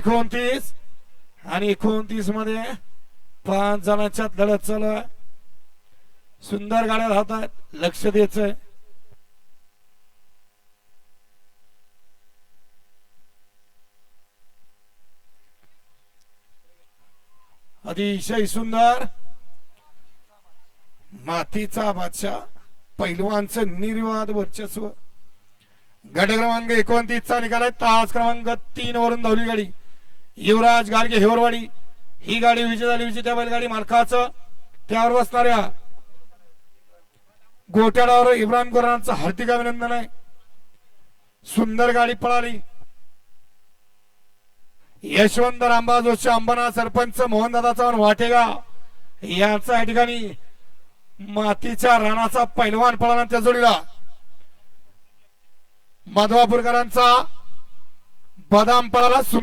एकोणतीस. आणि एकोणतीसमध्ये पाच जणांच्या लढत चालू आहे. सुंदर गाड्या राहतात लक्ष द्यायचंय. अतिशय सुंदर. मातीचा बादशाह. पैलवानचं निर्वाद वर्चस्व. गट क्रमांक एकोणतीसचा निकाल आहे. तास क्रमांक तीन वरून धावली गाडी. युवराज गाडगे हेवरवाडी. ही गाडी विजय झाली विजेत्या बैलगाडी मालकाचं. त्यावर बसणाऱ्या गोट्याडावर इब्राहिम गोरांचं हार्दिक अभिनंदन आहे. सुंदर गाडी पळाली. यशवंत रामबा जोशी अंबना सरपंच मोहनदादा चव्हाण वाटेगाव. यांचा या ठिकाणी मातीच्या राणाचा पैलवान पळाला त्या जोडीला. माधवापूरकरांचा बदाम पळाला. सुंदर